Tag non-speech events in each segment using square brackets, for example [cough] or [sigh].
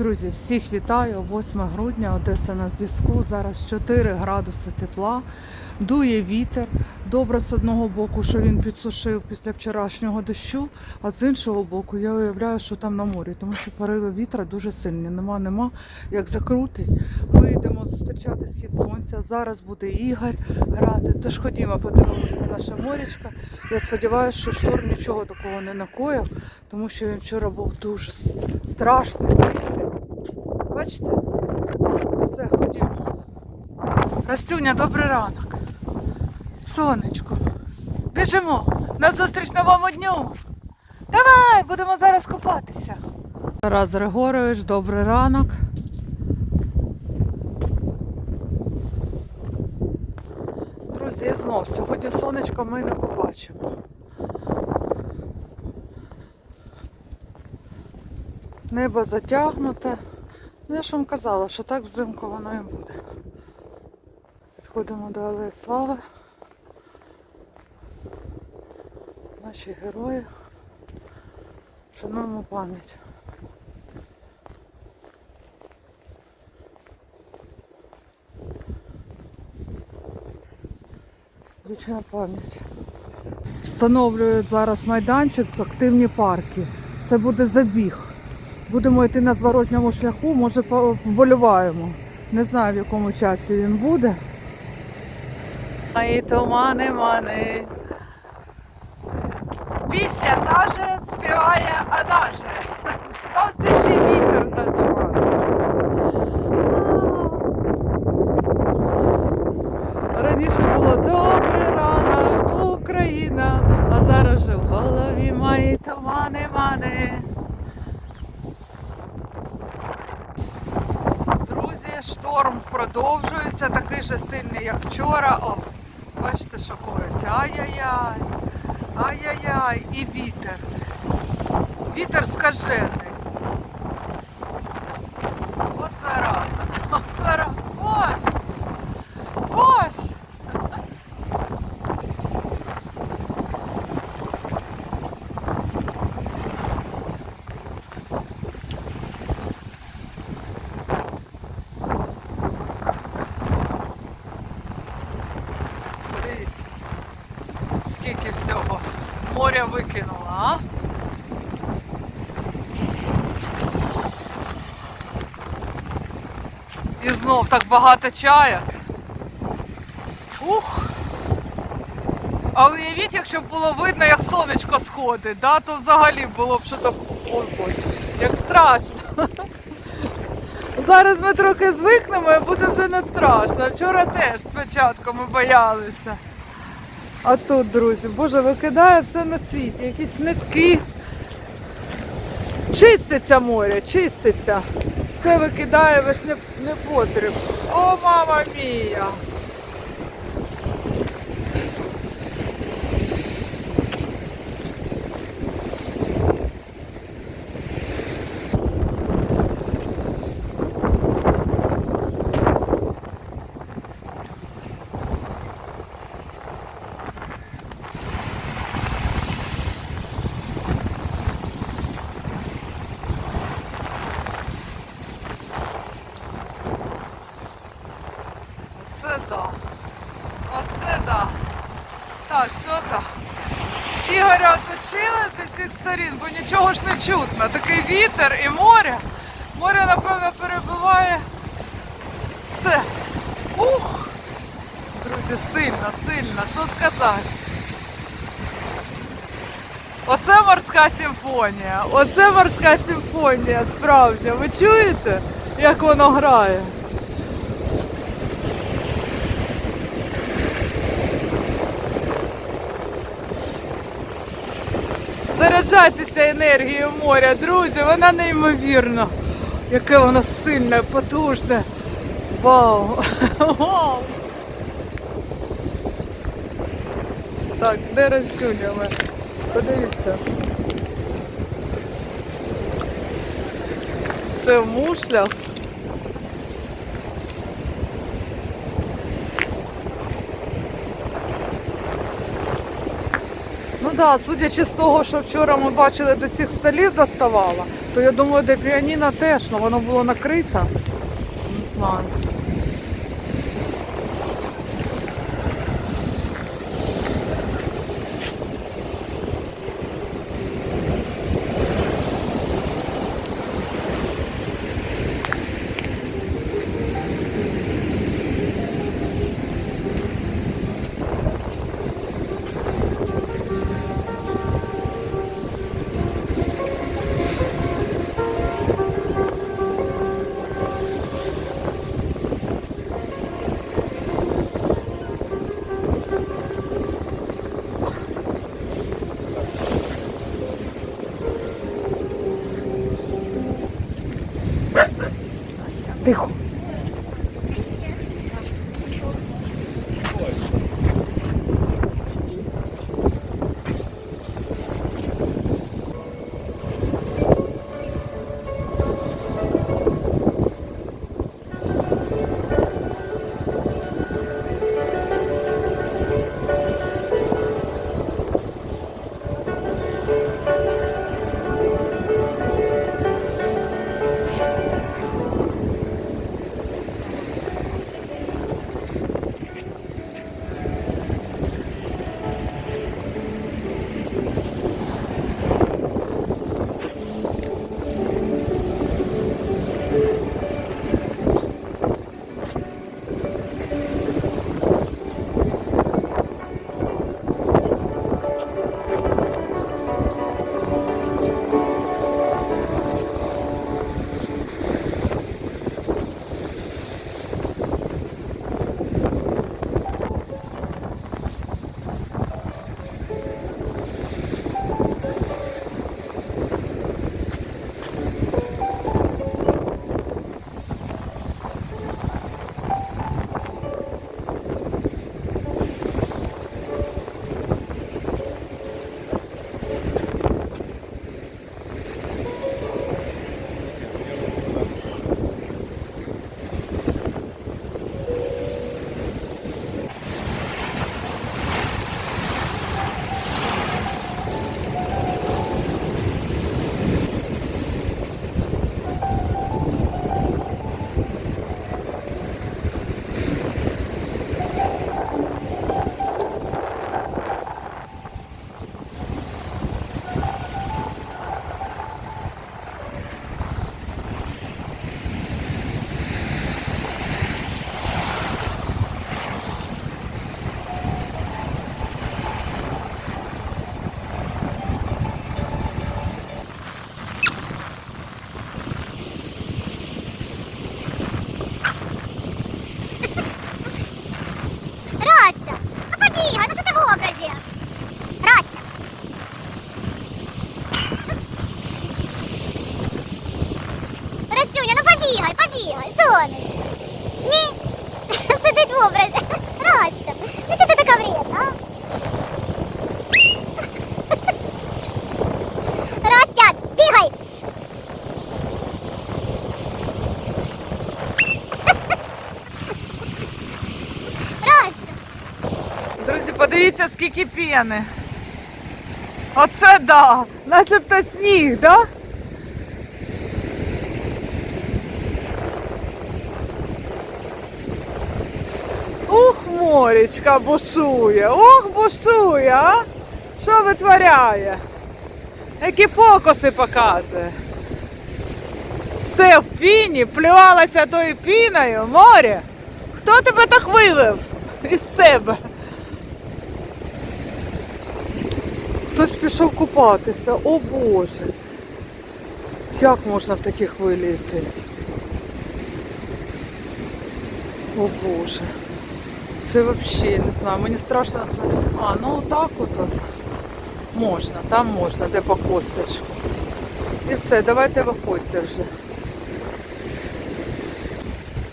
Друзі, всіх вітаю. 8 грудня, Одеса на зв'язку. Зараз 4 градуси тепла, дує вітер. Добре з одного боку, що він підсушив після вчорашнього дощу, а з іншого боку, я уявляю, що там на морі, тому що пориви вітра дуже сильні. Нема, нема, як закрутить. Ми йдемо зустрічати схід сонця. Зараз буде Ігор грати. Тож ходімо, подивимося на наше морячко. Я сподіваюся, що шторм нічого такого не накоїв, тому що він вчора був дуже страшний. Бачите? Все, ходімо. Растюня, добрий ранок. Сонечко. Біжимо на зустріч новому дню. Давай, будемо зараз купатися. Тарас Григорович, добрий ранок. Друзі, і знов сьогодні сонечко ми не побачимо. Небо затягнуте. Ну, я ж вам казала, що так взимку воно і буде. Підходимо до Алеї Слави. Наші герої. Шануємо пам'ять. Вічна пам'ять. Встановлюють зараз майданчик, активні парки. Це буде забіг. Будемо йти на зворотньому шляху, може по- поболіваємо. Не знаю в якому часі він буде. Мої тумани, мани. Пісня та же же. Там все ще вітер на туман. Раніше було добрий ранок, Україна, а зараз же в голові мої тумани, мани. Друзі, шторм продовжується, такий же сильний, як вчора. О, бачите, що коїться. Ай-яй-яй. Ай-яй-яй. І вітер. Вітер скажений. От зараза. [laughs] От зараза. Бош! Бош! Дивіться, скільки всього моря викинуло, а? І знов так багато чаяк. Ух! А уявіть, якщо б було видно, як сонечко сходить, да, то взагалі було б щось ой, ой, як страшно. [laughs] Зараз ми трохи звикнемо і буде вже не страшно. Вчора теж спочатку ми боялися. А тут, друзі, Боже, викидає все на світі, якісь нитки. Чиститься море, чиститься. Все викидає весь не- непотріб. О, мама мія! Оце да. Оце да. Так, що там? Ігоря оточили з усіх сторін, бо нічого ж не чутно. Такий вітер і море. Море, напевно, перебиває все. Ух! Друзі, сильно, сильно, що сказати. Оце морська симфонія. Оце морська симфонія, справді. Ви чуєте, як воно грає? Заряджайтеся енергією моря, друзі, вона неймовірна. Яке воно сильне, потужне. Вау! [laughs] Вау! Так, де розтюнями? Подивіться. Все в мушлях. Да, судячи з того, що вчора ми бачили до цих столів доставала, То я думаю, де піаніно теж, але воно було накрите. Не знаю. pendejo. Сонечко. Ні, [laughs] сидить в образі. Растя, ну чого ти така вредна, а? [laughs] Растя, бігай! [laughs] Друзі, подивіться, скільки піни. Оце да! Начебто сніг, да? Ух, морічка бушує, ох, бушує, а? Що витворяє? Які фокуси показує? Все в піні, плювалося тою піною, море. Хто тебе так вивів із себе? Хтось пішов купатися, о Боже. Як можна в такі хвилі йти? О Боже. Це взагалі не знаю, мені страшно це. А, ну отак от. от. Можна, там можна, де по косточку. І все, давайте виходьте вже.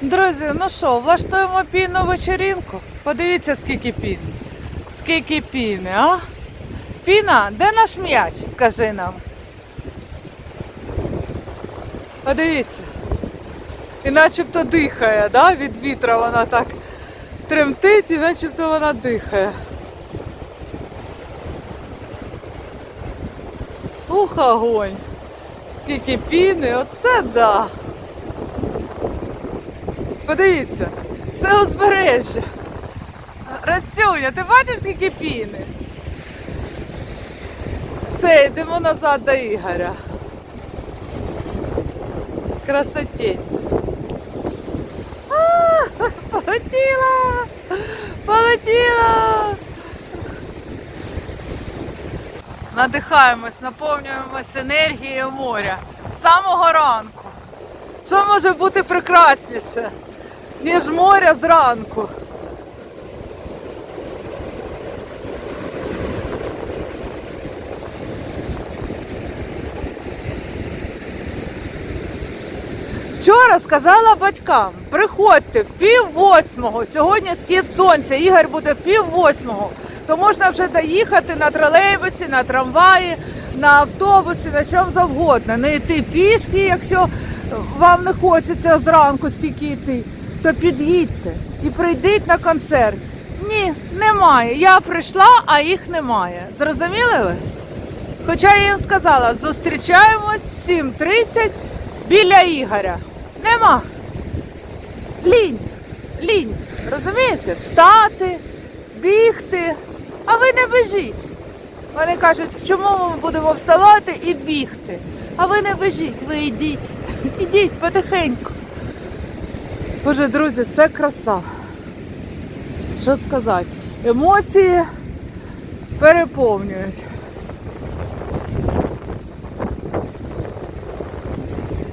Друзі, ну що, влаштуємо пінну вечеринку? Подивіться, скільки піни. Скільки піни, а? Піна, де наш м'яч? Скажи нам. Подивіться. І начебто дихає, да? від вітра вона так тремтить і начебто вона дихає. Ух, огонь. скільки піни, оце да. Подивіться, все узбережжя. Растюня, ти бачиш, скільки піни? Все, йдемо назад до Ігоря. Красотень. А, Полетіла! Полетіло! Надихаємось, наповнюємось енергією моря з самого ранку. Що може бути прекрасніше, ніж море зранку? Вчора сказала батькам, приходьте в пів восьмого. Сьогодні схід сонця. Ігор буде в пів восьмого. То можна вже доїхати на тролейбусі, на трамваї, на автобусі, на чому завгодно. Не йти пішки, якщо вам не хочеться зранку стільки йти, то під'їдьте і прийдіть на концерт. Ні, немає. Я прийшла, а їх немає. Зрозуміли ви? Хоча я їм сказала, зустрічаємось в 7.30 біля Ігоря. Нема. Лінь. Лінь. Розумієте? Встати, бігти. А ви не біжіть. Вони кажуть, чому ми будемо вставати і бігти? А ви не біжіть, ви йдіть. Ідіть потихеньку. Боже, друзі, це краса. Що сказати? Емоції переповнюють.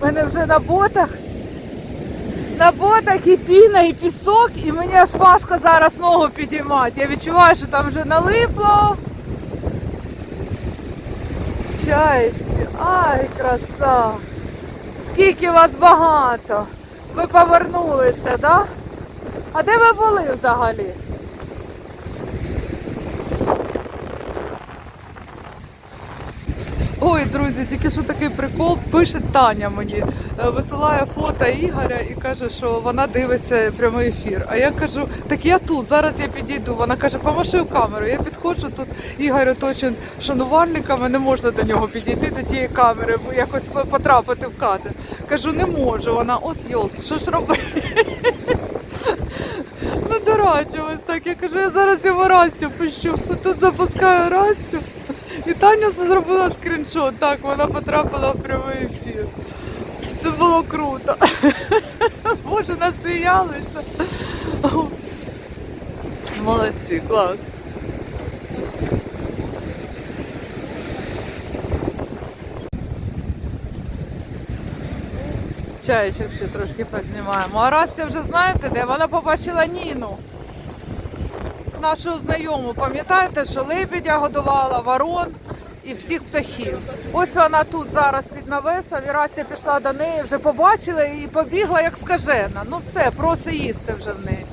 У мене вже на ботах. На ботах і піна, і пісок, і мені аж важко зараз ногу підіймати. Я відчуваю, що там вже налипло. Чаєчки, ай, краса! Скільки вас багато! Ви повернулися, да? А де ви були взагалі? Ой, друзі, тільки що такий прикол пише Таня мені, е, висилає фото Ігоря і каже, що вона дивиться прямий ефір. А я кажу, так я тут, зараз я підійду. Вона каже, помаши в камеру. Я підходжу тут. Ігор оточен шанувальниками, не можна до нього підійти до тієї камери, бо якось по- потрапити в кадр. Кажу, не можу. Вона, от йолки, що ж робити? [laughs] Ну, дорачилась так. Я кажу, я зараз його Растю пущу. Тут запускаю Растю. І Таня зробила скріншот. Так, вона потрапила в прямий ефір. Це було круто. [laughs] Боже, насміялися. Молодці, клас. Чайчик ще трошки познімаємо. А Растя вже знаєте де? Вона побачила Ніну. Нашу знайому, пам'ятаєте, що лебедя годувала, ворон і всіх птахів. Ось вона тут зараз під навесом, я пішла до неї, вже побачила і побігла як скажена. Ну все, проси їсти вже в неї.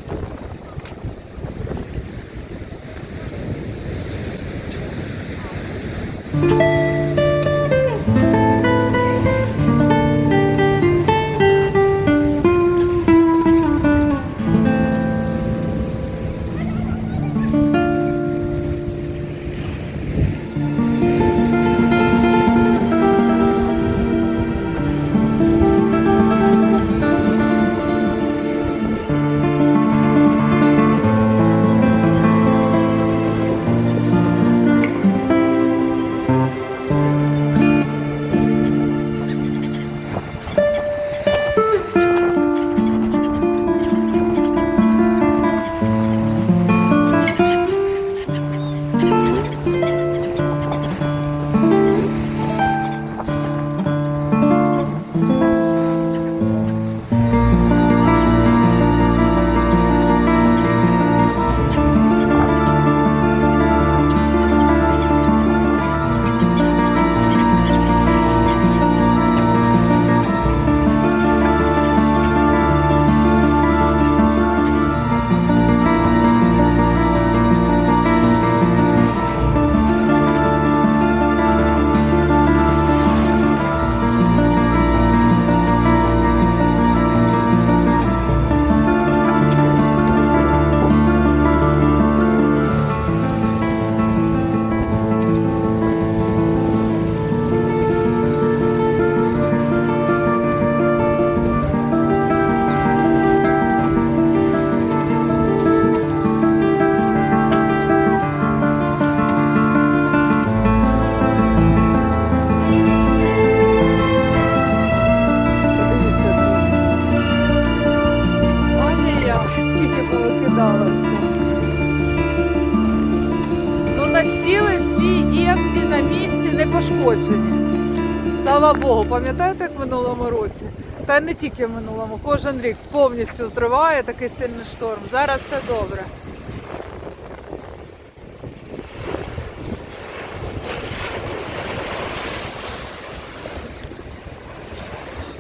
Пам'ятаєте, як в минулому році? Та не тільки в минулому, кожен рік повністю зриває такий сильний шторм. Зараз все добре.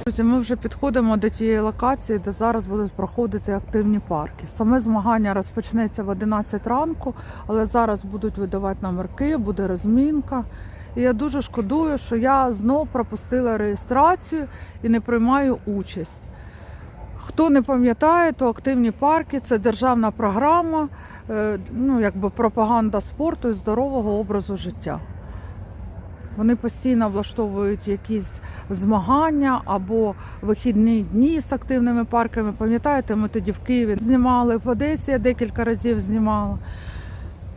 Друзі, ми вже підходимо до тієї локації, де зараз будуть проходити активні парки. Саме змагання розпочнеться в 11 ранку, але зараз будуть видавати номерки, буде розмінка. І я дуже шкодую, що я знов пропустила реєстрацію і не приймаю участь. Хто не пам'ятає, то активні парки це державна програма, е, ну якби пропаганда спорту і здорового образу життя. Вони постійно влаштовують якісь змагання або вихідні дні з активними парками. Пам'ятаєте, ми тоді в Києві знімали, в Одесі я декілька разів знімала.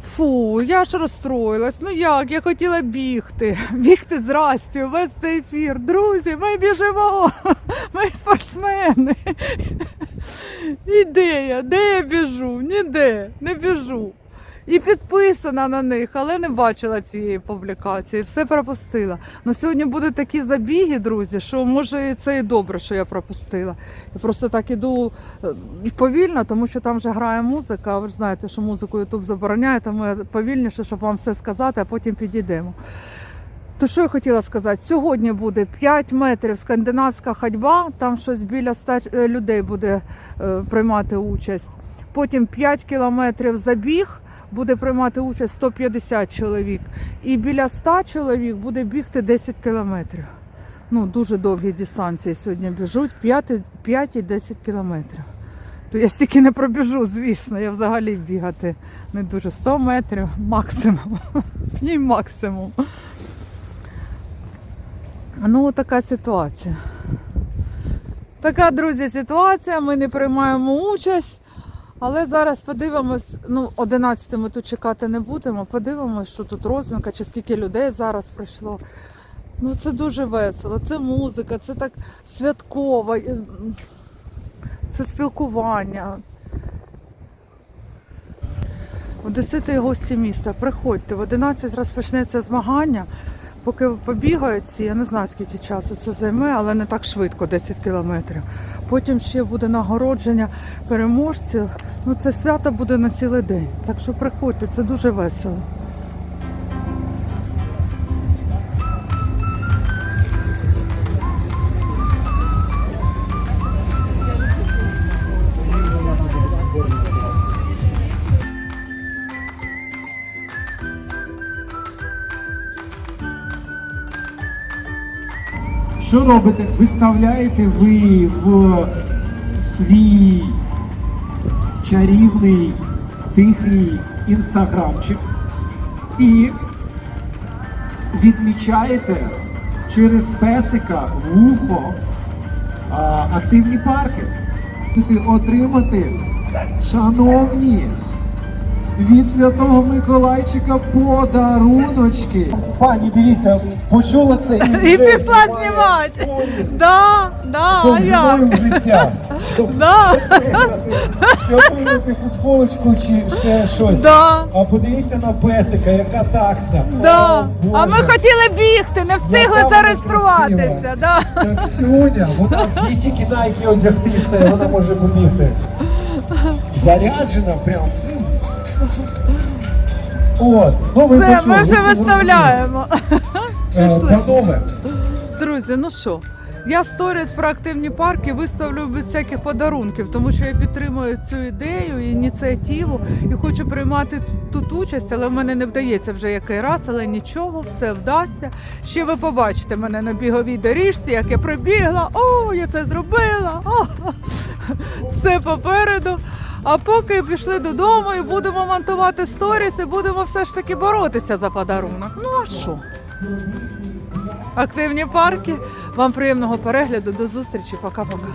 Фу, я ж розстроїлась. Ну як? Я хотіла бігти, [laughs] бігти з Растю, вести ефір. Друзі, ми біжимо, [laughs] ми спортсмени. [laughs] Ідея? Де я біжу? Ніде, не біжу. І підписана на них, але не бачила цієї публікації, все пропустила. Ну сьогодні будуть такі забіги, друзі, що може це і добре, що я пропустила. Я просто так іду е, повільно, тому що там вже грає музика. Ви ж знаєте, що музику Ютуб забороняє, тому я повільніше, щоб вам все сказати, а потім підійдемо. То що я хотіла сказати? Сьогодні буде 5 метрів скандинавська ходьба, там щось біля 100 е, людей буде е, приймати участь. Потім 5 кілометрів забіг, буде приймати участь 150 чоловік. І біля 100 чоловік буде бігти 10 кілометрів. Ну, дуже довгі дистанції сьогодні біжуть, 5, 5 і 10 кілометрів. То я стільки не пробіжу, звісно, я взагалі бігати не дуже 100 метрів максимум. [laughs] І максимум. Ну, така ситуація. Така, друзі, ситуація. Ми не приймаємо участь. Але зараз подивимось, ну, 11 ми тут чекати не будемо. Подивимось, що тут розмінка, чи скільки людей зараз прийшло. Ну, це дуже весело. Це музика, це так святково, е, це спілкування. Одесити і гості міста, приходьте. В 11 розпочнеться змагання. Поки побігають всі, я не знаю скільки часу це займе, але не так швидко, 10 кілометрів. Потім ще буде нагородження переможців. Ну це свято буде на цілий день. Так що приходьте, це дуже весело. Що робите? Виставляєте ви в свій чарівний тихий інстаграмчик і відмічаєте через песика вухо активні парки. Будете отримати, шановні, від Святого Миколайчика подаруночки. Пані, дивіться, почула це [laughs] і, І пішла знімати. Да, да, а життя. [laughs] Да, Чи отримати футболочку чи ще щось. да, А подивіться на песика, яка такса. да. О, А ми хотіли бігти, не встигли Яка вона зареєструватися. красива. Да. Так Сьогодні вона їй тільки найки одягти, все, вона може побігти. [laughs] Заряджена прям. От, ну ви Все, почули, ми ви вже це виставляємо. зрозуміли. Е, [laughs] Панове, Друзі, ну що, я сторіс про активні парки виставлю без всяких подарунків, тому що я підтримую цю ідею, ініціативу і хочу приймати тут участь, але в мене не вдається вже який раз, але нічого, все вдасться. Ще ви побачите мене на біговій доріжці, як я прибігла, о, я це зробила. О, [laughs] все попереду. А поки пішли додому і будемо монтувати сторіс, і будемо все ж таки боротися за подарунок. Ну а що? Активні парки. Вам приємного перегляду. До зустрічі. Пока-пока.